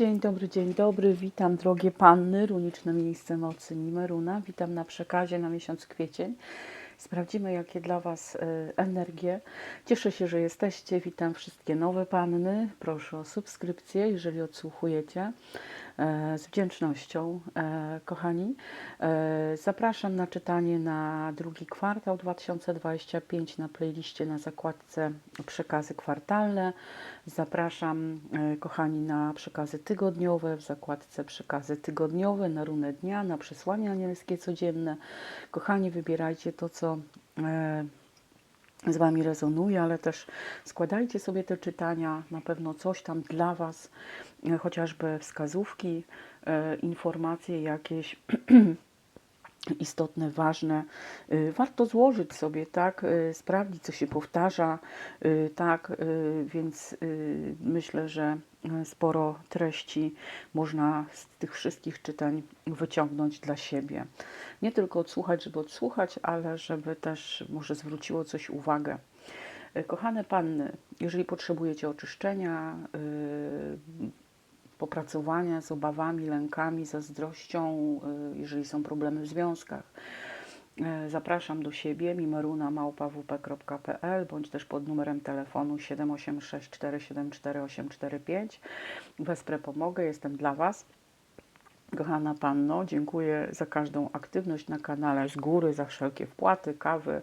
Dzień dobry, dzień dobry. Witam drogie panny, runiczne miejsce mocy Nimeruna. Witam na przekazie na miesiąc kwiecień. Sprawdzimy, jakie dla Was e, energie. Cieszę się, że jesteście. Witam wszystkie nowe panny. Proszę o subskrypcję, jeżeli odsłuchujecie. E, Z wdzięcznością, e, kochani. E, Zapraszam na czytanie na drugi kwartał 2025 na playliście na zakładce przekazy kwartalne. Zapraszam, kochani, na przekazy tygodniowe w zakładce przekazy tygodniowe, na runę dnia, na przesłania anielskie codzienne. Kochani, wybierajcie to, co z Wami rezonuje, ale też składajcie sobie te czytania, na pewno coś tam dla Was, e, chociażby wskazówki, e, informacje jakieś istotne, ważne. Y, Warto złożyć sobie, tak, y, sprawdzić, co się powtarza, y, tak, więc myślę, że sporo treści można z tych wszystkich czytań wyciągnąć dla siebie. Nie tylko odsłuchać, żeby odsłuchać, ale żeby też może zwróciło coś uwagę. Kochane panny, jeżeli potrzebujecie oczyszczenia, popracowania z obawami, lękami, zazdrością, y, jeżeli są problemy w związkach. E, Zapraszam do siebie mimaruna.małpawp.pl bądź też pod numerem telefonu 786 474 845. Wesprę pomogę, jestem dla Was. Kochana Panno, dziękuję za każdą aktywność na kanale z góry, za wszelkie wpłaty, kawy,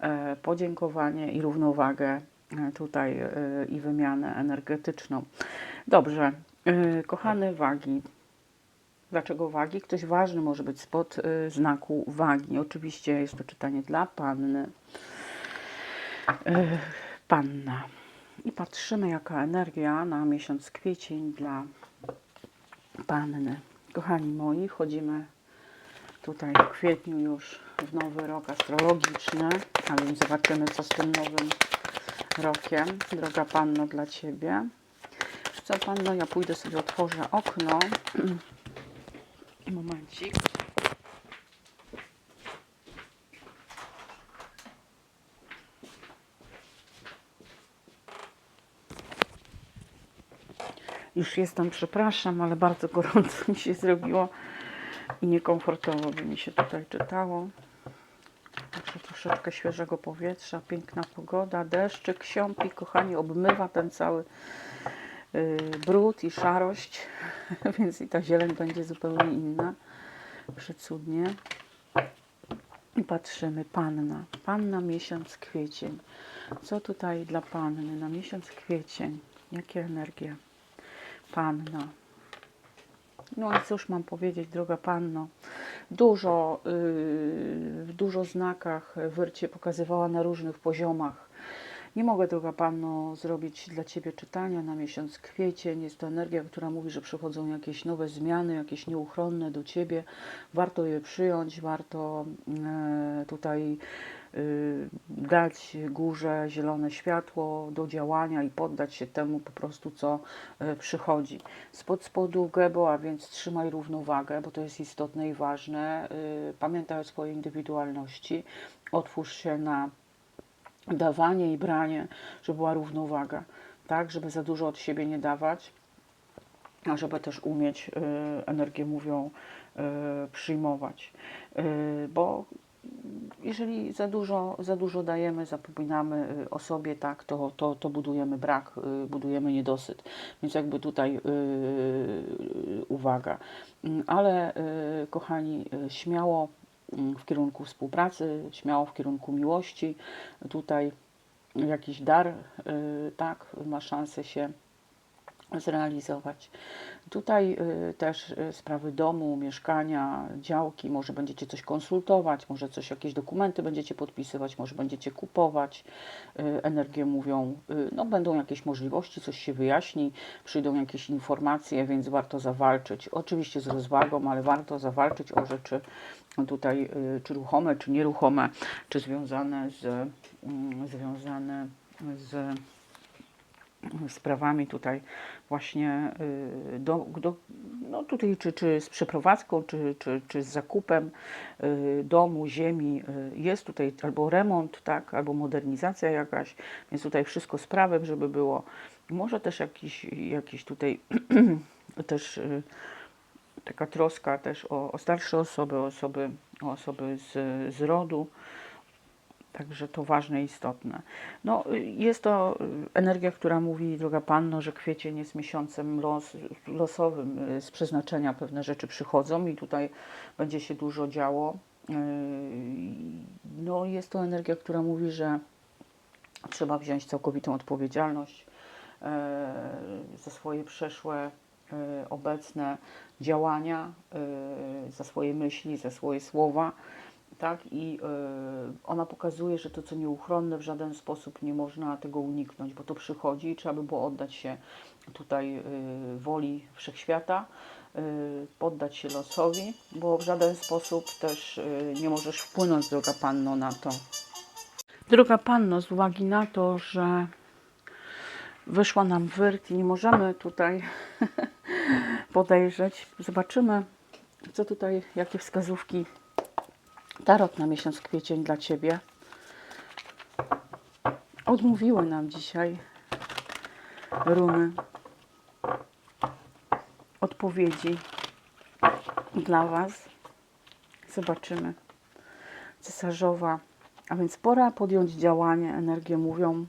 e, podziękowanie i równowagę e, tutaj e, i wymianę energetyczną. Dobrze, kochane wagi. Dlaczego wagi? Ktoś ważny może być spod e, znaku wagi. Oczywiście jest to czytanie dla panny. E, Panna. I patrzymy, jaka energia na miesiąc kwiecień dla panny. Kochani moi, wchodzimy tutaj w kwietniu już w nowy rok astrologiczny, a więc zobaczymy, co z tym nowym rokiem. Droga Panno, dla Ciebie. Co, Panno, ja pójdę sobie, otworzę okno. Momencik. Już jestem, przepraszam, ale bardzo gorąco mi się zrobiło i niekomfortowo by mi się tutaj czytało. Także troszeczkę świeżego powietrza, piękna pogoda, deszczyk, siąpi, kochani, obmywa ten cały brud i szarość, więc i ta zieleń będzie zupełnie inna. Przecudnie. I patrzymy, panna. Panna miesiąc kwiecień. Co tutaj dla panny na miesiąc kwiecień? Jakie energie? Panna. No i cóż mam powiedzieć, droga panno. Dużo, yy, w dużo znakach wyrcie pokazywała na różnych poziomach. Nie mogę, droga panno, zrobić dla ciebie czytania na miesiąc kwiecień. Jest to energia, która mówi, że przychodzą jakieś nowe zmiany, jakieś nieuchronne do ciebie. Warto je przyjąć, warto e, tutaj y, dać górze zielone światło do działania i poddać się temu po prostu, co e, przychodzi. Spod spodu gebo, a więc trzymaj równowagę, bo to jest istotne i ważne. Pamiętaj o swojej indywidualności. Otwórz się na dawanie i branie, żeby była równowaga, tak, żeby za dużo od siebie nie dawać, a żeby też umieć, y, energię mówią, y, przyjmować, y, bo jeżeli za dużo, za dużo dajemy, zapominamy y, o sobie, tak, to, to, to budujemy brak, y, budujemy niedosyt. Więc jakby tutaj y, uwaga. Mm, Ale y, kochani, śmiało w kierunku współpracy, śmiało w kierunku miłości. Tutaj jakiś dar, y, tak, ma szansę się zrealizować. Tutaj y, też y, sprawy domu, mieszkania, działki, może będziecie coś konsultować, może coś, jakieś dokumenty będziecie podpisywać, może będziecie kupować. Energie mówią, no będą jakieś możliwości, coś się wyjaśni, przyjdą jakieś informacje, więc warto zawalczyć. Oczywiście z rozwagą, ale warto zawalczyć o rzeczy tutaj, y, czy ruchome, czy nieruchome, czy związane z, mm, związane z sprawami tutaj właśnie y, do, do, no tutaj czy, czy z przeprowadzką, czy, czy, czy z zakupem y, domu, ziemi. Jest tutaj albo remont, tak, albo modernizacja jakaś, więc tutaj wszystko z prawem, żeby było. Może też jakiś, jakiś tutaj też taka troska też o, o starsze osoby, osoby, o osoby z, z rodu. Także to ważne i istotne. No, y, jest to y, energia, która mówi, droga Panno, że kwiecień jest miesiącem los, losowym. y, Z przeznaczenia pewne rzeczy przychodzą i tutaj będzie się dużo działo. Y, No, jest to energia, która mówi, że trzeba wziąć całkowitą odpowiedzialność e, za swoje przeszłe, obecne działania, e, za swoje myśli, za swoje słowa. Tak? I e, ona pokazuje, że to, co nieuchronne, w żaden sposób nie można tego uniknąć, bo to przychodzi i trzeba by było oddać się tutaj woli wszechświata, poddać się losowi, bo w żaden sposób też nie możesz wpłynąć, droga Panno, na to. Droga Panno, z uwagi na to, że wyszła nam wyrt i nie możemy tutaj podejrzeć, zobaczymy, co tutaj, jakie wskazówki tarot na miesiąc kwiecień dla Ciebie. Odmówiły nam dzisiaj runy odpowiedzi dla Was. Zobaczymy. Cesarzowa. A więc pora podjąć działanie. Energie mówią,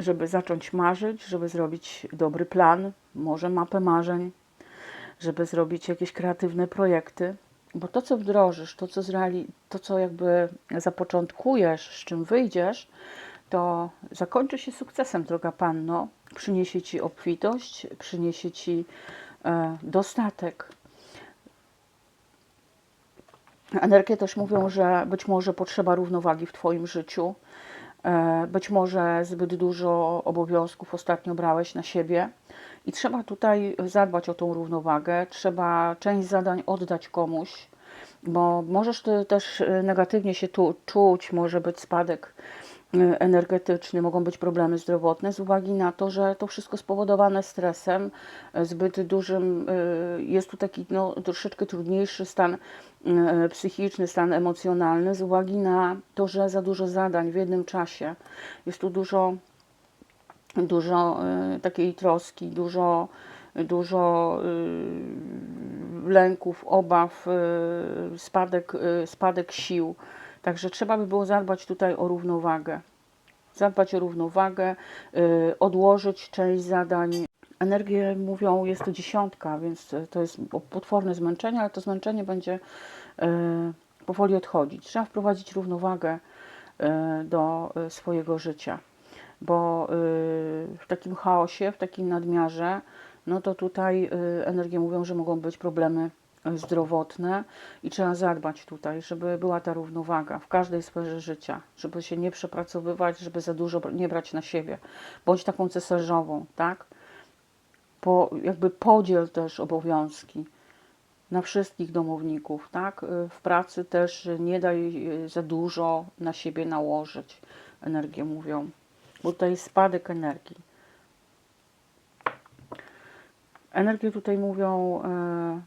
żeby zacząć marzyć, żeby zrobić dobry plan, może mapę marzeń, żeby zrobić jakieś kreatywne projekty. Bo to, co wdrożysz, to, co, zreali- to, co jakby zapoczątkujesz, z czym wyjdziesz, to zakończy się sukcesem, droga Panno. Przyniesie Ci obfitość, przyniesie Ci e, dostatek. Energie też mówią, że być może potrzeba równowagi w Twoim życiu. E, Być może zbyt dużo obowiązków ostatnio brałeś na siebie i trzeba tutaj zadbać o tą równowagę. Trzeba część zadań oddać komuś, bo możesz ty też e, negatywnie się tu czuć, może być spadek energetyczny, mogą być problemy zdrowotne z uwagi na to, że to wszystko spowodowane stresem, e, zbyt dużym, e, jest tu taki no, troszeczkę trudniejszy stan psychiczny, stan emocjonalny z uwagi na to, że za dużo zadań w jednym czasie. Jest tu dużo, dużo takiej troski, dużo, dużo lęków, obaw, spadek, spadek sił. Także trzeba by było zadbać tutaj o równowagę. Zadbać o równowagę, y, odłożyć część zadań. Energie mówią, jest to dziesiątka, więc to jest potworne zmęczenie, ale to zmęczenie będzie y, powoli odchodzić. Trzeba wprowadzić równowagę y, do swojego życia, bo w takim chaosie, w takim nadmiarze, no to tutaj energie mówią, że mogą być problemy zdrowotne i trzeba zadbać tutaj, żeby była ta równowaga w każdej sferze życia, żeby się nie przepracowywać, żeby za dużo nie brać na siebie. Bądź taką cesarzową, tak? Po, jakby podziel też obowiązki na wszystkich domowników, tak? Y, W pracy też nie daj y, za dużo na siebie nałożyć, energie mówią, bo tutaj jest spadek energii. Energie tutaj mówią, e,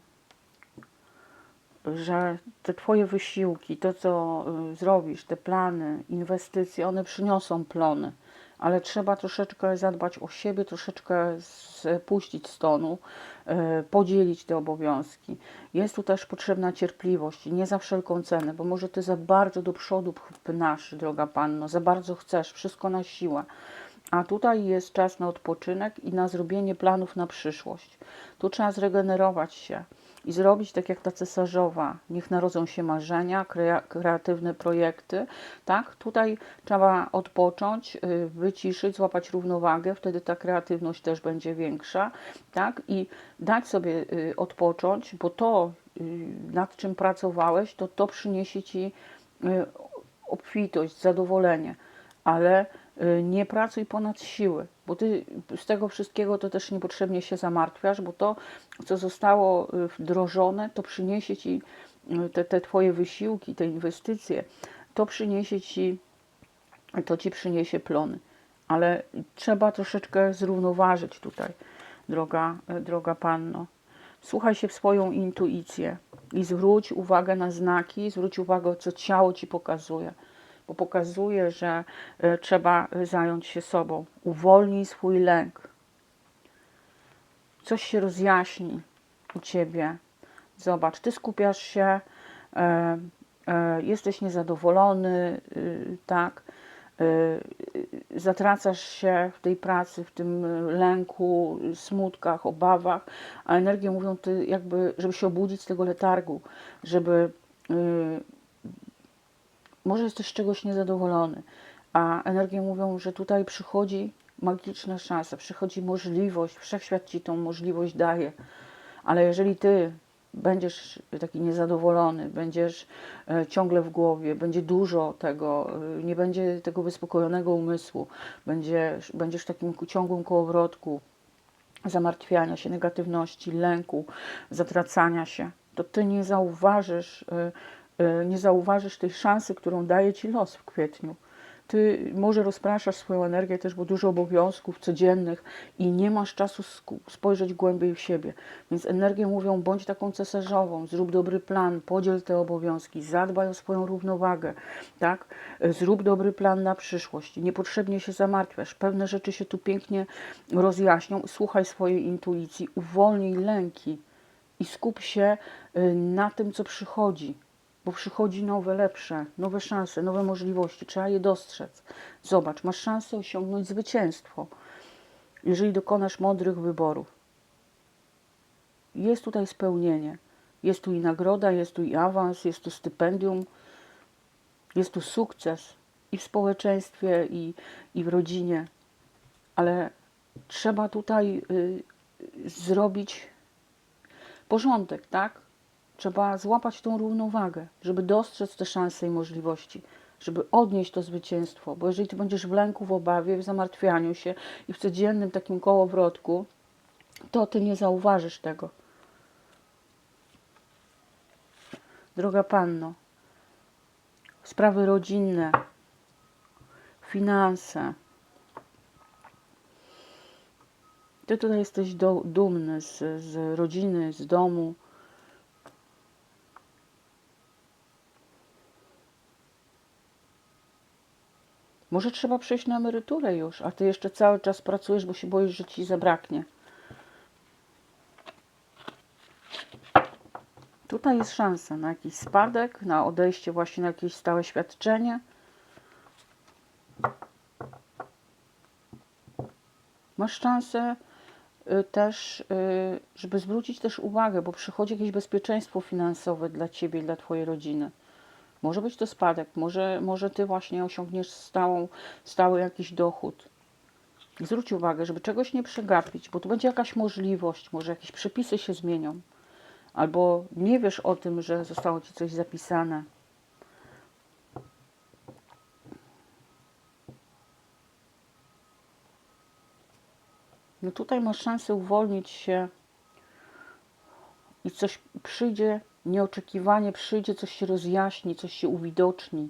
że te Twoje wysiłki, to co y, zrobisz, te plany, inwestycje, one przyniosą plony, ale trzeba troszeczkę zadbać o siebie, troszeczkę spuścić z tonu, y, podzielić te obowiązki. Jest tu też potrzebna cierpliwość, nie za wszelką cenę, bo może Ty za bardzo do przodu pnasz, droga Panno, za bardzo chcesz, wszystko na siłę. A tutaj jest czas na odpoczynek i na zrobienie planów na przyszłość. Tu trzeba zregenerować się i zrobić tak jak ta cesarzowa. Niech narodzą się marzenia, krea- kreatywne projekty. Tak? Tutaj trzeba odpocząć, y, wyciszyć, złapać równowagę, wtedy ta kreatywność też będzie większa. Tak? I dać sobie y, odpocząć, bo to, y, nad czym pracowałeś, to to przyniesie Ci obfitość, zadowolenie. Ale nie pracuj ponad siły, bo ty z tego wszystkiego to też niepotrzebnie się zamartwiasz, bo to, co zostało y, wdrożone, to przyniesie ci y, te, te twoje wysiłki, te inwestycje, to przyniesie ci, to ci przyniesie plony. Ale trzeba troszeczkę zrównoważyć tutaj, droga, y, droga panno. Słuchaj się w swoją intuicję i zwróć uwagę na znaki, zwróć uwagę, co ciało ci pokazuje bo pokazuje, że e, trzeba zająć się sobą. Uwolnij swój lęk. coś się rozjaśni u ciebie. Zobacz, ty skupiasz się, e, e, jesteś niezadowolony, y, tak, y, y, zatracasz się w tej pracy, w tym lęku, smutkach, obawach, a energie mówią ty jakby, żeby się obudzić z tego letargu, żeby może jesteś z czegoś niezadowolony, a energie mówią, że tutaj przychodzi magiczna szansa, przychodzi możliwość, wszechświat ci tą możliwość daje, ale jeżeli ty będziesz taki niezadowolony, będziesz e, ciągle w głowie, będzie dużo tego, e, nie będzie tego wyspokojonego umysłu, będziesz, będziesz w takim ciągłym kołowrotku zamartwiania się, negatywności, lęku, zatracania się, to ty nie zauważysz, e, nie zauważysz tej szansy, którą daje ci los w kwietniu. Ty może rozpraszasz swoją energię też, bo dużo obowiązków codziennych i nie masz czasu spojrzeć głębiej w siebie. Więc energie mówią, bądź taką cesarzową, zrób dobry plan, podziel te obowiązki, zadbaj o swoją równowagę, tak? E, Zrób dobry plan na przyszłość. Niepotrzebnie się zamartwiasz. Pewne rzeczy się tu pięknie rozjaśnią. Słuchaj swojej intuicji, uwolnij lęki i skup się y, na tym, co przychodzi, bo przychodzi nowe, lepsze, nowe szanse, nowe możliwości. Trzeba je dostrzec. Zobacz, masz szansę osiągnąć zwycięstwo, jeżeli dokonasz mądrych wyborów. Jest tutaj spełnienie. Jest tu i nagroda, jest tu i awans, jest tu stypendium, jest tu sukces i w społeczeństwie, i, i w rodzinie. Ale trzeba tutaj y, zrobić porządek, tak? Trzeba złapać tą równowagę, żeby dostrzec te szanse i możliwości, żeby odnieść to zwycięstwo. Bo jeżeli ty będziesz w lęku, w obawie, w zamartwianiu się i w codziennym takim kołowrotku, to ty nie zauważysz tego. Droga panno, sprawy rodzinne, finanse. Ty tutaj jesteś do, dumny z, z rodziny, z domu. Może trzeba przejść na emeryturę już, a ty jeszcze cały czas pracujesz, bo się boisz, że ci zabraknie. Tutaj jest szansa na jakiś spadek, na odejście właśnie na jakieś stałe świadczenie. Masz szansę y, też, y, żeby zwrócić też uwagę, bo przychodzi jakieś bezpieczeństwo finansowe dla ciebie dla twojej rodziny. Może być to spadek, może, może ty właśnie osiągniesz stałą, stały jakiś dochód. Zwróć uwagę, żeby czegoś nie przegapić, bo tu będzie jakaś możliwość, może jakieś przepisy się zmienią, albo nie wiesz o tym, że zostało ci coś zapisane. No tutaj masz szansę uwolnić się i coś przyjdzie, nieoczekiwanie przyjdzie, coś się rozjaśni, coś się uwidoczni.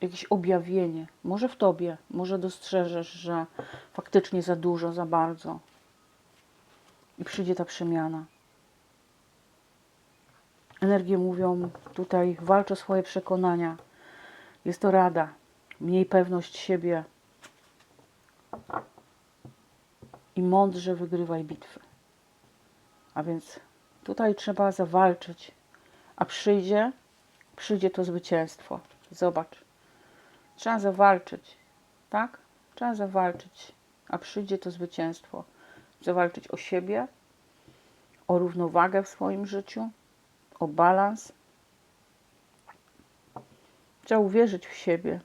Jakieś objawienie. Może w tobie, może dostrzeżesz, że faktycznie za dużo, za bardzo. I przyjdzie ta przemiana. Energie mówią tutaj, walcz o swoje przekonania. Jest to rada. Mniej pewność siebie. I mądrze wygrywaj bitwy. A więc tutaj trzeba zawalczyć, a przyjdzie, przyjdzie to zwycięstwo. Zobacz. Trzeba zawalczyć, tak? Trzeba zawalczyć, a przyjdzie to zwycięstwo. Zawalczyć o siebie, o równowagę w swoim życiu, o balans. Trzeba uwierzyć w siebie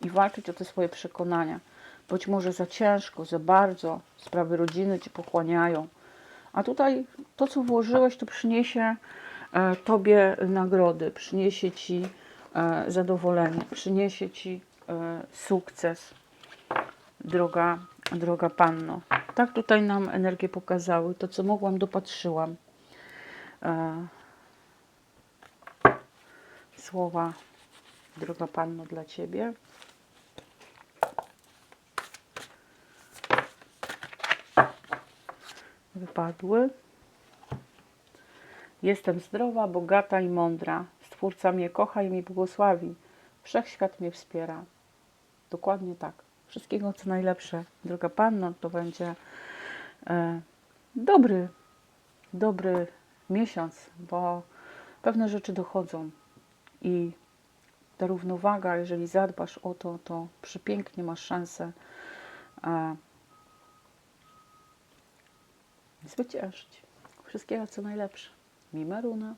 i walczyć o te swoje przekonania. Być może za ciężko, za bardzo, sprawy rodziny cię pochłaniają. A tutaj to, co włożyłeś, to przyniesie e, Tobie nagrody, przyniesie Ci e, zadowolenie, przyniesie Ci e, sukces, droga, droga Panno. Tak tutaj nam energie pokazały. To, co mogłam, dopatrzyłam. Słowa, droga Panno, dla Ciebie. Wypadły. Jestem zdrowa, bogata i mądra. Stwórca mnie kocha i mi błogosławi. Wszechświat mnie wspiera. Dokładnie tak. Wszystkiego co najlepsze. Droga Panno, to będzie e, dobry, dobry miesiąc, bo pewne rzeczy dochodzą i ta równowaga, jeżeli zadbasz o to, to przepięknie masz szansę e, zwyciężyć. Wszystkiego co najlepsze. Mimaruna.